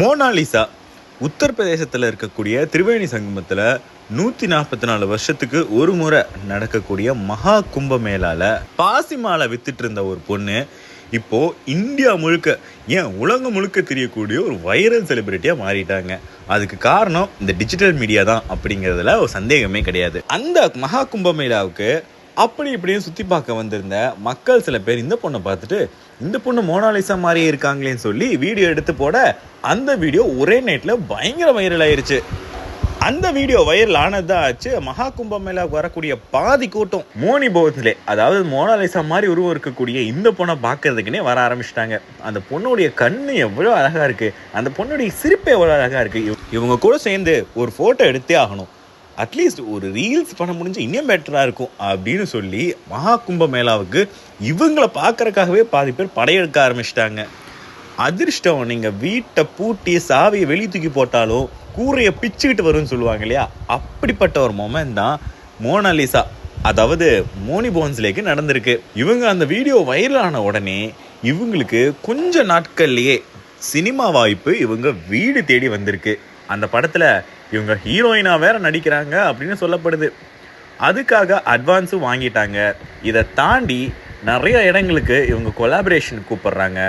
Mona Lisa உத்தரப்பிரதேசத்தில் இருக்கக்கூடிய திரிவேணி சங்கமத்தில் நூற்றி நாற்பத்தி நாலு வருஷத்துக்கு ஒரு முறை நடக்கக்கூடிய மகா கும்பமேளாவில் பாசி மாலை வித்துட்டு இருந்த ஒரு பொண்ணு இப்போ இந்தியா முழுக்க ஏன் உலகம் முழுக்க தெரியக்கூடிய ஒரு வைரல் செலிபிரிட்டியாக மாறிட்டாங்க. அதுக்கு காரணம் இந்த டிஜிட்டல் மீடியா தான் அப்படிங்கிறதுல ஒரு சந்தேகமே கிடையாது. அந்த மகா கும்பமேளாவுக்கு அப்படி இப்படியும் சுற்றி பார்க்க வந்திருந்த மக்கள் சில பேர் இந்த பொண்ணை பார்த்துட்டு இந்த பொண்ணு மோனாலிசா மாதிரியே இருக்காங்களேன்னு சொல்லி வீடியோ எடுத்து போட அந்த வீடியோ ஒரே நைட்டில் பயங்கர வைரல் ஆயிருச்சு. அந்த வீடியோ வைரல் ஆனதா ஆச்சு மகா கும்பமேளாவுக்கு வரக்கூடிய பாதி கூட்டம் மோனி போத்லே அதாவது மோனாலிசா மாதிரி உருவம் இருக்கக்கூடிய இந்த பொண்ணை பார்க்கறதுக்குனே வர ஆரம்பிச்சிட்டாங்க. அந்த பொண்ணுடைய கண்ணு எவ்வளோ அழகா இருக்கு அந்த பொண்ணுடைய சிரிப்பு எவ்வளோ அழகா இருக்கு இவங்க கூட சேர்ந்து ஒரு ஃபோட்டோ எடுத்தே ஆகணும். அட்லீஸ்ட் ஒரு ரீல்ஸ் பண்ண முடிஞ்சு இன்னும் பெட்டராக இருக்கும் அப்படின்னு சொல்லி மகா கும்பமேளாவுக்கு இவங்களை பார்க்கறக்காகவே பாதி பேர் படையெடுக்க ஆரம்பிச்சிட்டாங்க. அதிர்ஷ்டம் நீங்கள் வீட்டை பூட்டி சாவியை வெளியே தூக்கி போட்டாலும் கூரையை பிச்சுக்கிட்டு வரும்னு சொல்லுவாங்க இல்லையா? அப்படிப்பட்ட ஒரு மொமெண்ட் தான் மோனாலிசா அதாவது மோனி போன்ஸ்லேக்கு நடந்திருக்கு. இவங்க அந்த வீடியோ வைரல் ஆன உடனே இவங்களுக்கு கொஞ்ச நாட்கள்லேயே சினிமா வாய்ப்பு இவங்க வீடு தேடி வந்திருக்கு. அந்த படத்தில் இவங்க ஹீரோயினாக வேற நடிக்கிறாங்க அப்படின்னு சொல்லப்படுது. அதுக்காக அட்வான்ஸும் வாங்கிட்டாங்க. இதை தாண்டி நிறைய இடங்களுக்கு இவங்க கொலாபரேஷன் கூப்பிடுறாங்க.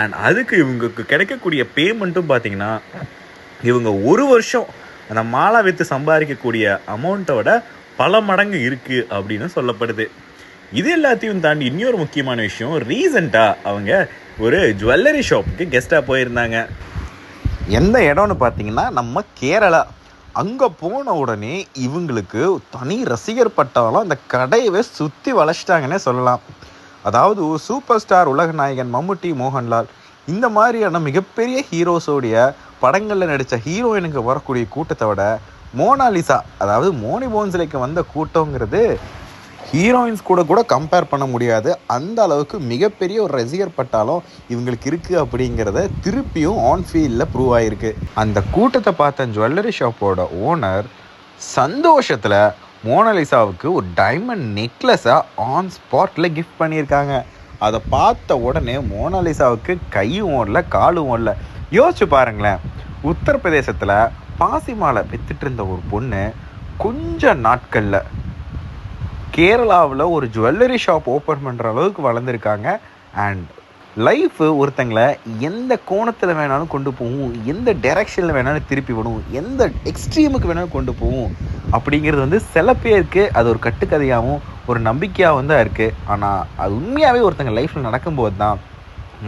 அண்ட் அதுக்கு இவங்களுக்கு கிடைக்கக்கூடிய பேமெண்ட்டும் பார்த்தீங்கன்னா இவங்க ஒரு வருஷம் அந்த மாலா விற்று சம்பாதிக்கக்கூடிய அமௌண்ட்டோட பல மடங்கு இருக்குது அப்படின்னு சொல்லப்படுது. இது எல்லாத்தையும் தாண்டி இன்னொரு முக்கியமான விஷயம் ரீசண்டாக அவங்க ஒரு ஜுவல்லரி ஷாப்புக்கு கெஸ்ட்டாக போயிருந்தாங்க. எந்த இடம்னு பார்த்தீங்கன்னா நம்ம கேரளா. அங்கே போன உடனே இவங்களுக்கு தனி ரசிகர் பட்டாலும் அந்த கடையவே சுற்றி வளைச்சிட்டாங்கன்னே சொல்லலாம். அதாவது சூப்பர் ஸ்டார் உலக நாயகன் மம்முட்டி மோகன்லால். இந்த மாதிரியான மிகப்பெரிய ஹீரோஸோடைய படங்களில் நடித்த ஹீரோயினுக்கு வரக்கூடிய கூட்டத்தை விட மோனாலிசா அதாவது மோனி போன்சிலைக்கு வந்த கூட்டங்கிறது ஹீரோயின்ஸ் கூட கூட கம்பேர் பண்ண முடியாது. அந்த அளவுக்கு மிகப்பெரிய ஒரு ரசிகர் பட்டாலும் இவங்களுக்கு இருக்குது அப்படிங்கிறத திருப்பியும் ஆன் ஃபீல்டில் ப்ரூவ் ஆகிருக்கு அந்த கூட்டத்தை பார்த்த ஜுவல்லரி ஷாப்போட ஓனர் சந்தோஷத்தில் மோனலிசாவுக்கு ஒரு டைமண்ட் நெக்லஸை ஆன் ஸ்பாட்டில் கிஃப்ட் பண்ணியிருக்காங்க. அதை பார்த்த உடனே மோனாலிசாவுக்கு கையும் ஓடல காலும் ஓடல. யோசிச்சு பாருங்களேன். உத்தரப்பிரதேசத்தில் பாசி மாலை வித்துட்டு இருந்த ஒரு பொண்ணு கொஞ்ச நாட்களில் கேரளாவில் ஒரு ஜுவல்லரி ஷாப் ஓப்பன் பண்ணுற அளவுக்கு வளர்ந்துருக்காங்க. அண்ட் லைஃப் ஒருத்தங்களை எந்த கோணத்தில் வேணாலும் கொண்டு போகும் எந்த டைரக்ஷனில் வேணாலும் திருப்பி விடும் எந்த எக்ஸ்ட்ரீமுக்கு வேணாலும் கொண்டு போகும் அப்படிங்கிறது வந்து சில பேருக்கு அது ஒரு கட்டுக்கதையாகவும் ஒரு நம்பிக்கையாகவும் தான் இருக்குது ஆனால் அது உண்மையாகவே ஒருத்தங்க லைஃப்பில் நடக்கும்போது தான்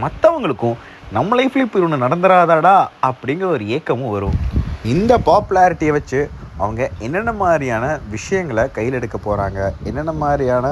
மற்றவங்களுக்கும் நம்ம லைஃப்லேயும் இப்போ ஒன்று நடந்துடாதாடா அப்படிங்கிற ஒரு ஏக்கமும் வரும். இந்த பாப்புலாரிட்டியை வச்சு அவங்க என்னென்ன மாதிரியான விஷயங்களை கையில் எடுக்க போகிறாங்க என்னென்ன மாதிரியான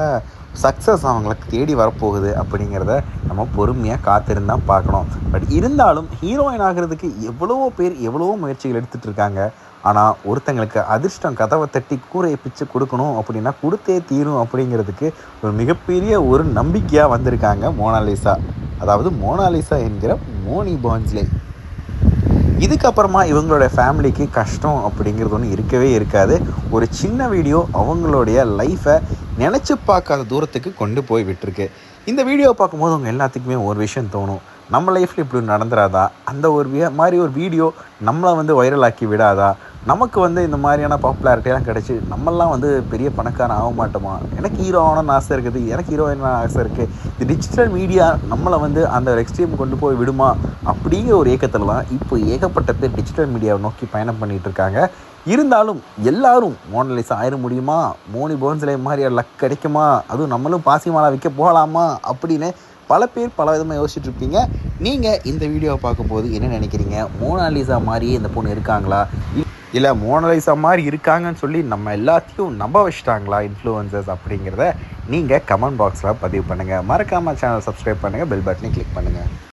சக்ஸஸ் அவங்களுக்கு தேடி வரப்போகுது அப்படிங்கிறத நம்ம பொறுமையாக காத்திருந்தான் பார்க்கணும். பட் இருந்தாலும் ஹீரோயின் ஆகிறதுக்கு எவ்வளவோ பேர் எவ்வளவோ முயற்சிகள் எடுத்துகிட்டு இருக்காங்க. ஆனால் ஒருத்தங்களுக்கு அதிர்ஷ்டம் கதவை தட்டி கூரையை பிச்சு கொடுக்கணும் அப்படின்னா கொடுத்தே தீரும் அப்படிங்கிறதுக்கு ஒரு மிகப்பெரிய ஒரு நம்பிக்கையாக வந்திருக்காங்க மோனாலிசா. அதாவது மோனாலிசா என்கிற மோனி பான்ஸ்லே. இதுக்கப்புறமா இவங்களோட ஃபேமிலிக்கு கஷ்டம் அப்படிங்கிறது ஒன்று இருக்கவே இருக்காது. ஒரு சின்ன வீடியோ அவங்களுடைய லைஃப்பை நினச்சி பார்க்காத தூரத்துக்கு கொண்டு போய் விட்டுருக்கு. இந்த வீடியோ பார்க்கும்போது அவங்க எல்லாத்துக்குமே ஒரு விஷயம் தோணும். நம்ம லைஃப்பில் இப்படி நடந்துடாதா அந்த ஒரு மாதிரி ஒரு வீடியோ நம்மளை வந்து வைரலாக்கி விடாதா? நமக்கு வந்து இந்த மாதிரியான பாப்புலாரிட்டியெல்லாம் கிடச்சி நம்மெல்லாம் வந்து பெரிய பணக்காரன் ஆக மாட்டோமா? எனக்கு ஹீரோ ஆகணும்னு ஆசை இருக்குது எனக்கு ஹீரோயின் ஆசை இருக்குது இந்த டிஜிட்டல் மீடியா நம்மளை வந்து அந்த ஒரு எக்ஸ்ட்ரீம் கொண்டு போய் விடுமா? அப்படிங்கிற ஒரு ஏக்கத்தில் தான் இப்போ ஏகப்பட்ட பேர் டிஜிட்டல் மீடியாவை நோக்கி பயணம் பண்ணிட்டு இருக்காங்க. இருந்தாலும் எல்லாரும் மோனலிசா ஆயிட முடியுமா? மோனி போன்ஸ்லே மாதிரி லக் கிடைக்குமா? அதுவும் நம்மளும் பாசிமாலா விற்க போகலாமா? அப்படின்னு பல பேர் பல விதமாக யோசிச்சுட்டு இருப்பீங்க. நீங்கள் இந்த வீடியோவை பார்க்கும்போது என்ன நினைக்கிறீங்க? மோனாலிசா மாதிரியே இந்த பொண்ணு இருக்காங்களா? இல்லை மோனலைசா மாதிரி இருக்காங்கன்னு சொல்லி நம்ம எல்லாத்தையும் நம்ப வச்சுட்டாங்களா இன்ஃப்ளூயன்சர்ஸ் அப்படிங்கிறத நீங்கள் கமெண்ட் பாக்ஸில் பதிவு பண்ணுங்கள் மறக்காமல் சேனல் சப்ஸ்கிரைப் பண்ணுங்கள் பெல் பட்டனை கிளிக் பண்ணுங்கள்